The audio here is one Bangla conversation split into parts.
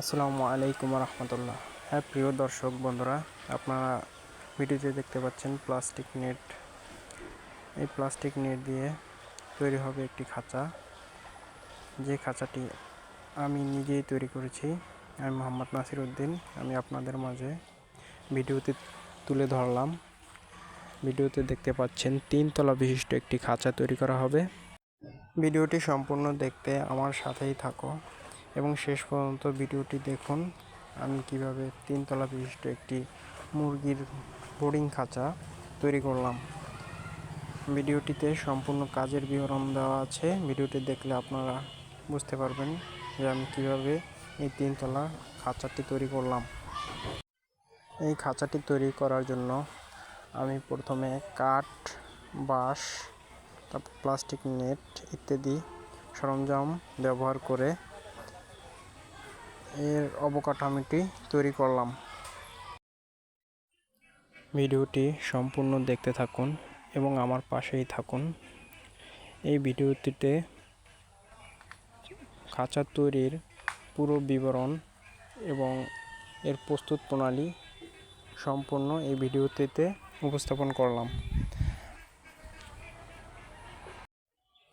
আসসালামু আলাইকুম রহমতুল্লাহ। হ্যাঁ প্রিয় দর্শক বন্ধুরা, আপনারা ভিডিওতে দেখতে পাচ্ছেন প্লাস্টিক নেট। এই প্লাস্টিক নেট দিয়ে তৈরি হবে একটি খাঁচা। যে খাঁচাটি আমি নিজেই তৈরি করেছি। আমি মোহাম্মদ নাসির উদ্দিন। আমি আপনাদের মাঝে ভিডিওতে তুলে ধরলাম। ভিডিওতে দেখতে পাচ্ছেন তিনতলা বিশিষ্ট একটি খাঁচা তৈরি করা হবে। ভিডিওটি সম্পূর্ণ দেখতে আমার সাথেই থাকো। এবং শেষ পর্যন্ত ভিডিওটি দেখুন। আমি কীভাবে তিনতলা বিশিষ্ট একটি মুরগির বোর্ডিং খাঁচা তৈরি করলাম। ভিডিওটিতে সম্পূর্ণ কাজের বিবরণ দেওয়া আছে। ভিডিওটি দেখলে আপনারা বুঝতে পারবেন যে আমি কীভাবে এই তিনতলা খাঁচাটি তৈরি করলাম। এই খাঁচাটি তৈরি করার জন্য আমি প্রথমে কাঠ, বাঁশ, তারপর প্লাস্টিক নেট ইত্যাদি সরঞ্জাম ব্যবহার করে এর অবকাঠামোটি তৈরি করলাম। ভিডিওটি সম্পূর্ণ দেখতে থাকুন এবং আমার পাশেই থাকুন। এই ভিডিওটিতে খাঁচা তৈরির পুরো বিবরণ এবং এর প্রস্তুত প্রণালী সম্পূর্ণ এই ভিডিওটিতে উপস্থাপন করলাম।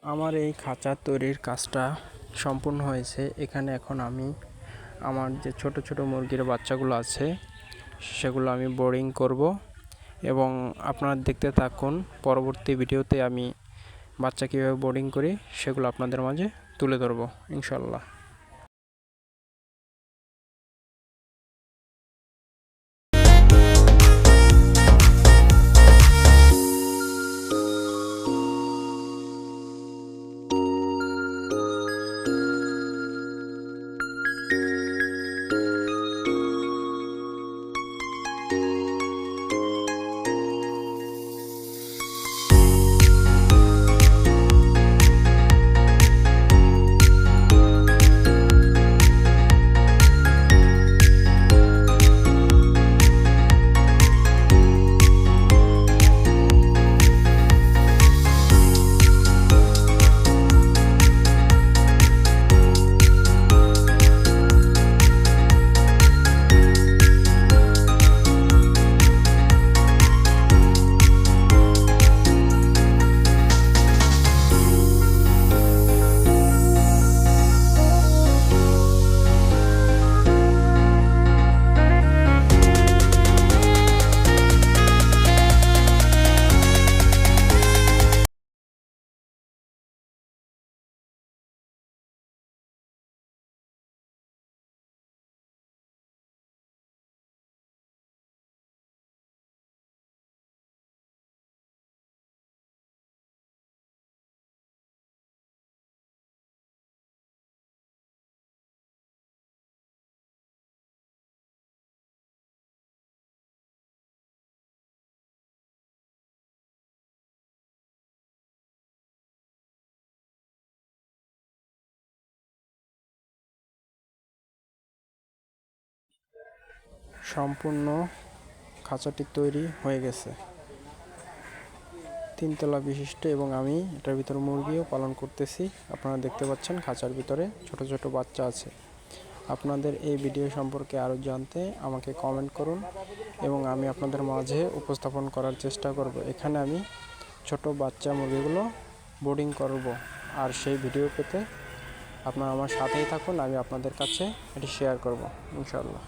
আমার এই খাঁচা তৈরির কাজটা সম্পূর্ণ হয়েছে। এখানে এখন আমি আমার যে ছোট ছোট মুরগির বাচ্চাগুলো আছে, সেগুলো আমি বোর্ডিং করব এবং আপনারা দেখতে থাকুন, পরবর্তী ভিডিওতে আমি বাচ্চা কীভাবে বোর্ডিং করি, সেগুলো আপনাদের মাঝে তুলে ধরবো ইনশাল্লাহ সম্পূর্ণ খাঁচাটি তৈরি হয়ে গেছে। তিনতলা বিশিষ্ট এবং আমি এটার ভিতরে মুরগিও পালন করতেছি। আপনারা দেখতে পাচ্ছেন খাঁচার ভিতরে ছোট ছোট বাচ্চা আছে। আপনাদের এই ভিডিও সম্পর্কে আরও জানতে আমাকে কমেন্ট করুন এবং আমি আপনাদের মাঝে উপস্থাপন করার চেষ্টা করব। এখানে আমি ছোট বাচ্চা মুরগিগুলো বোর্ডিং করব আর সেই ভিডিও পেতে আপনারা আমার সাথেই থাকুন, আমি আপনাদের কাছে এটি শেয়ার করব, ইনশাআল্লাহ।